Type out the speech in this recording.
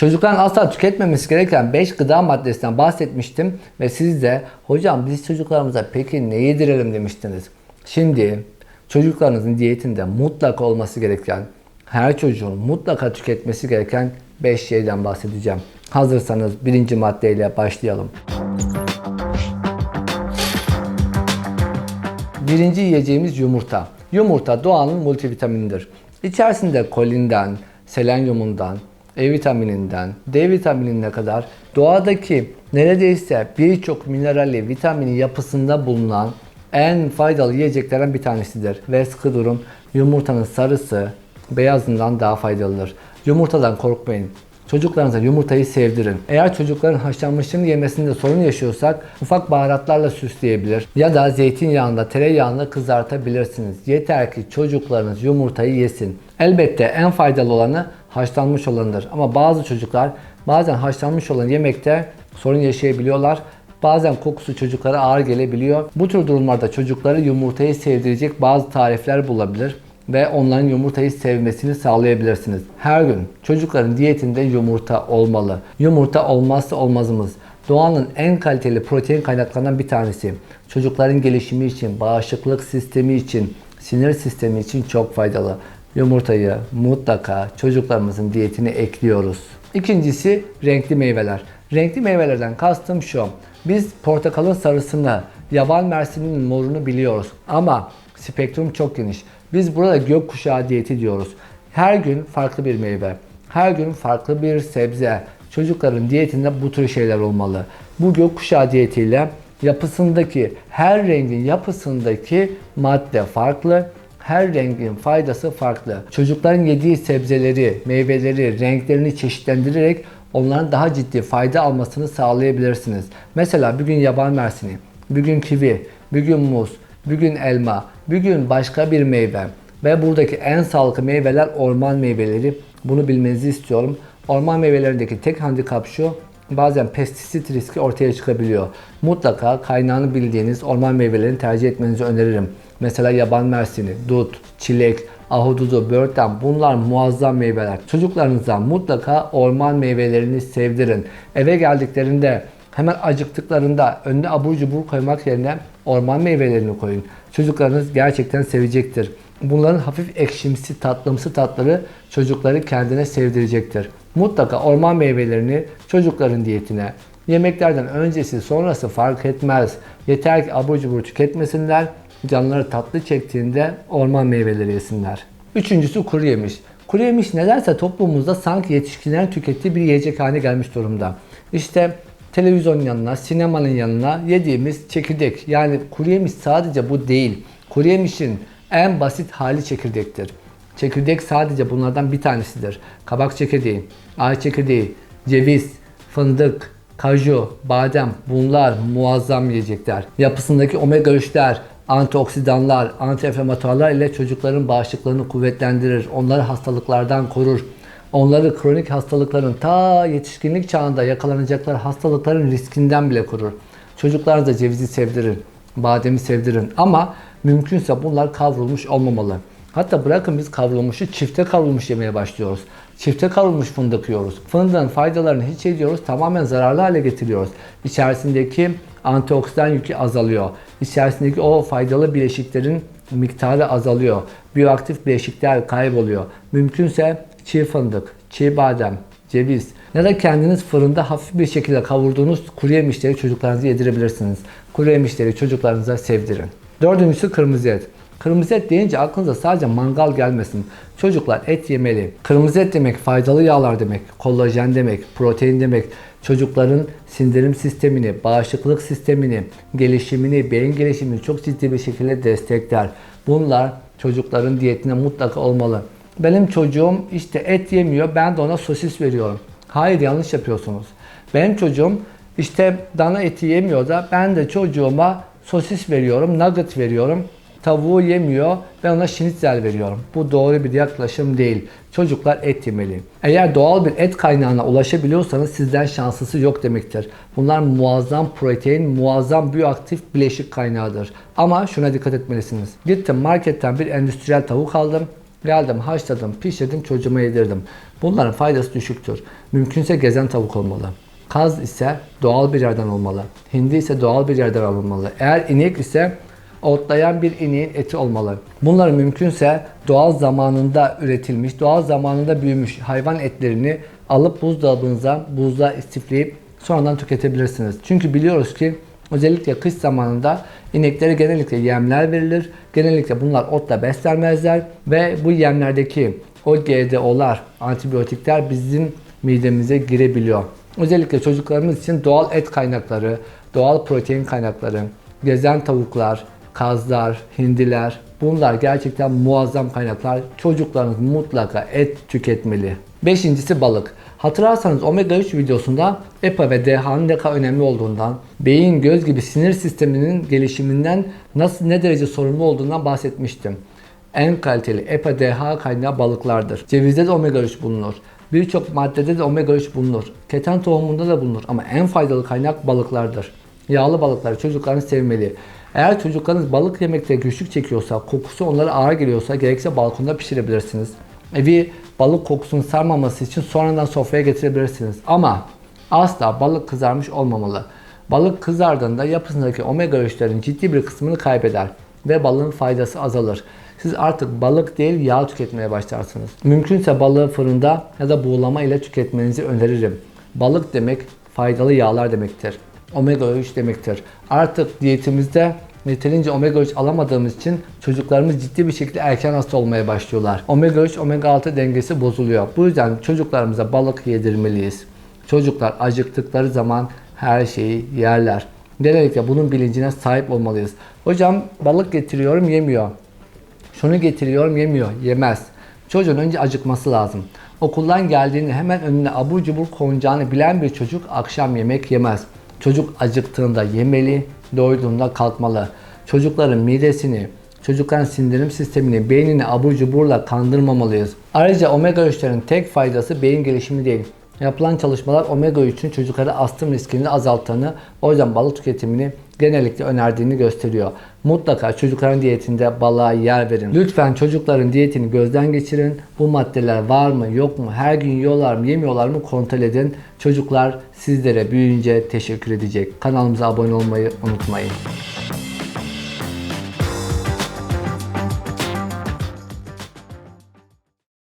Çocukların asla tüketmemesi gereken 5 gıda maddesinden bahsetmiştim ve siz de hocam biz çocuklarımıza peki ne yedirelim demiştiniz. Şimdi çocuklarınızın diyetinde mutlaka olması gereken, her çocuğun mutlaka tüketmesi gereken 5 şeyden bahsedeceğim. Hazırsanız birinci maddeyle başlayalım. Birinci yiyeceğimiz yumurta. Yumurta doğanın multivitaminidir. İçerisinde kolinden, selenyumundan, E vitamininden, D vitaminine kadar doğadaki neredeyse birçok minerali, vitamini yapısında bulunan en faydalı yiyeceklerden bir tanesidir. Ve sıkı durun yumurtanın sarısı beyazından daha faydalıdır. Yumurtadan korkmayın. Çocuklarınıza yumurtayı sevdirin. Eğer çocukların haşlanmışını yemesinde sorun yaşıyorsak ufak baharatlarla süsleyebilir ya da zeytinyağında, tereyağında kızartabilirsiniz. Yeter ki çocuklarınız yumurtayı yesin. Elbette en faydalı olanı haşlanmış olanıdır. Ama bazı çocuklar bazen haşlanmış olan yemekte sorun yaşayabiliyorlar. Bazen kokusu çocuklara ağır gelebiliyor. Bu tür durumlarda çocukları yumurtayı sevdirecek bazı tarifler bulabilir ve onların yumurtayı sevmesini sağlayabilirsiniz. Her gün çocukların diyetinde yumurta olmalı. Yumurta olmazsa olmazımız. Doğanın en kaliteli protein kaynaklarından bir tanesi. Çocukların gelişimi için, bağışıklık sistemi için, sinir sistemi için çok faydalı. Yumurtayı mutlaka çocuklarımızın diyetine ekliyoruz. İkincisi renkli meyveler. Renkli meyvelerden kastım şu. Biz portakalın sarısını, yaban mersininin morunu biliyoruz. Ama spektrum çok geniş. Biz burada gökkuşağı diyeti diyoruz. Her gün farklı bir meyve, her gün farklı bir sebze. Çocukların diyetinde bu tür şeyler olmalı. Bu gökkuşağı diyetiyle yapısındaki, her rengin yapısındaki madde farklı. Her rengin faydası farklı. Çocukların yediği sebzeleri, meyveleri, renklerini çeşitlendirerek onların daha ciddi fayda almasını sağlayabilirsiniz. Mesela bir gün yaban mersini, bir gün kivi, bir gün muz, bir gün elma, bir gün başka bir meyve ve buradaki en sağlıklı meyveler orman meyveleri. Bunu bilmenizi istiyorum. Orman meyvelerindeki tek handikap şu, bazen pestisit riski ortaya çıkabiliyor. Mutlaka kaynağını bildiğiniz orman meyvelerini tercih etmenizi öneririm. Mesela yaban mersini, dut, çilek, ahududu, börten bunlar muazzam meyveler. Çocuklarınıza mutlaka orman meyvelerini sevdirin. Eve geldiklerinde hemen acıktıklarında önüne abur cubur koymak yerine orman meyvelerini koyun. Çocuklarınız gerçekten sevecektir. Bunların hafif ekşimsi, tatlımsı tatları çocukları kendine sevdirecektir. Mutlaka orman meyvelerini çocukların diyetine, yemeklerden öncesi sonrası fark etmez. Yeter ki abur cubur tüketmesinler, canları tatlı çektiğinde orman meyveleri yesinler. Üçüncüsü kuru yemiş. Kuru yemiş nedense toplumumuzda sanki yetişkinlerin tükettiği bir yiyecek haline gelmiş durumda. İşte televizyon yanına, sinemanın yanına yediğimiz çekirdek. Yani kuru yemiş sadece bu değil. Kuru yemişin en basit hali çekirdektir. Çekirdek sadece bunlardan bir tanesidir. Kabak çekirdeği, ay çekirdeği, ceviz, fındık, kaju, badem bunlar muazzam yiyecekler. Yapısındaki omega 3'ler, antioksidanlar, antiinflamatuarlar ile çocukların bağışıklığını kuvvetlendirir. Onları hastalıklardan korur. Onları kronik hastalıkların ta yetişkinlik çağında yakalanacakları hastalıkların riskinden bile korur. Çocuklarınıza cevizi sevdirin, bademi sevdirin ama mümkünse bunlar kavrulmuş olmamalı. Hatta bırakın biz kavrulmuşu çifte kavrulmuş yemeye başlıyoruz. Çifte kavrulmuş fındık yiyoruz. Fındığın faydalarını hiç ediyoruz. Tamamen zararlı hale getiriyoruz. İçerisindeki antioksidan yükü azalıyor. İçerisindeki o faydalı bileşiklerin miktarı azalıyor. Biyoaktif bileşikler kayboluyor. Mümkünse çiğ fındık, çiğ badem, ceviz ya da kendiniz fırında hafif bir şekilde kavurduğunuz kuru yemişleri çocuklarınıza yedirebilirsiniz. Kuru yemişleri çocuklarınıza sevdirin. Dördüncüsü kırmızı et. Kırmızı et deyince aklınıza sadece mangal gelmesin. Çocuklar et yemeli. Kırmızı et demek faydalı yağlar demek, kollajen demek, protein demek. Çocukların sindirim sistemini, bağışıklık sistemini, gelişimini, beyin gelişimini çok ciddi bir şekilde destekler. Bunlar çocukların diyetine mutlaka olmalı. Benim çocuğum işte et yemiyor, ben de ona sosis veriyorum. Hayır yanlış yapıyorsunuz. Benim çocuğum işte dana eti yemiyor da ben de çocuğuma sosis veriyorum, nugget veriyorum. Tavuğu yemiyor, ben ona şinitzel veriyorum. Bu doğru bir yaklaşım değil. Çocuklar et yemeli. Eğer doğal bir et kaynağına ulaşabiliyorsanız sizden şanslısı yok demektir. Bunlar muazzam protein, muazzam biyoaktif bileşik kaynağıdır. Ama şuna dikkat etmelisiniz. Gittim marketten bir endüstriyel tavuk aldım Geldim, haşladım, pişirdim, çocuğuma yedirdim. Bunların faydası düşüktür. Mümkünse gezen tavuk olmalı. Kaz ise doğal bir yerden olmalı. Hindi ise doğal bir yerden alınmalı. Eğer inek ise otlayan bir ineğin eti olmalı. Bunları mümkünse doğal zamanında üretilmiş, doğal zamanında büyümüş hayvan etlerini alıp buzdolabınıza buzluğa istifleyip sonradan tüketebilirsiniz. Çünkü biliyoruz ki özellikle kış zamanında ineklere genellikle yemler verilir. Genellikle bunlar otla beslenmezler ve bu yemlerdeki o GDO'lar, antibiyotikler bizim midemize girebiliyor. Özellikle çocuklarımız için doğal et kaynakları, doğal protein kaynakları, gezen tavuklar, kazlar, hindiler bunlar gerçekten muazzam kaynaklar. Çocuklarınız mutlaka et tüketmeli. Beşincisi balık. Hatırlarsanız omega 3 videosunda EPA ve DHA'nın ne kadar önemli olduğundan, beyin, göz gibi sinir sisteminin gelişiminden nasıl ne derece sorumlu olduğundan bahsetmiştim. En kaliteli EPA DHA kaynağı balıklardır. Cevizde de omega 3 bulunur. Birçok maddede de omega 3 bulunur. Keten tohumunda da bulunur ama en faydalı kaynak balıklardır. Yağlı balıkları çocuklarınız sevmeli. Eğer çocuklarınız balık yemekte güçlük çekiyorsa, kokusu onlara ağır geliyorsa gerekse balkonda pişirebilirsiniz. Evi balık kokusunun sarmaması için sonradan sofraya getirebilirsiniz. Ama asla balık kızarmış olmamalı. Balık kızardığında yapısındaki omega 3'lerin ciddi bir kısmını kaybeder ve balığın faydası azalır. Siz artık balık değil yağ tüketmeye başlarsınız. Mümkünse balığı fırında ya da buğulama ile tüketmenizi öneririm. Balık demek faydalı yağlar demektir. Omega 3 demektir. Artık diyetimizde yeterince omega 3 alamadığımız için çocuklarımız ciddi bir şekilde erken hasta olmaya başlıyorlar. Omega 3 omega 6 dengesi bozuluyor. Bu yüzden çocuklarımıza balık yedirmeliyiz. Çocuklar acıktıkları zaman her şeyi yerler. Genellikle bunun bilincine sahip olmalıyız. Hocam balık getiriyorum yemiyor. Şunu getiriyorum yemiyor. Yemez. Çocuğun önce acıkması lazım. Okuldan geldiğinde hemen önüne abur cubur konacağını bilen bir çocuk akşam yemek yemez. Çocuk acıktığında yemeli, doyduğunda kalkmalı. Çocukların midesini, çocukların sindirim sistemini, beynini abur cuburla kandırmamalıyız. Ayrıca omega 3'lerin tek faydası beyin gelişimi değil. Yapılan çalışmalar omega 3'ün çocuklara astım riskini azalttığını, o yüzden balık tüketimini genellikle önerdiğini gösteriyor. Mutlaka çocukların diyetinde balığa yer verin. Lütfen çocukların diyetini gözden geçirin. Bu maddeler var mı yok mu? Her gün yiyorlar mı yemiyorlar mı kontrol edin. Çocuklar sizlere büyüyünce teşekkür edecek. Kanalımıza abone olmayı unutmayın.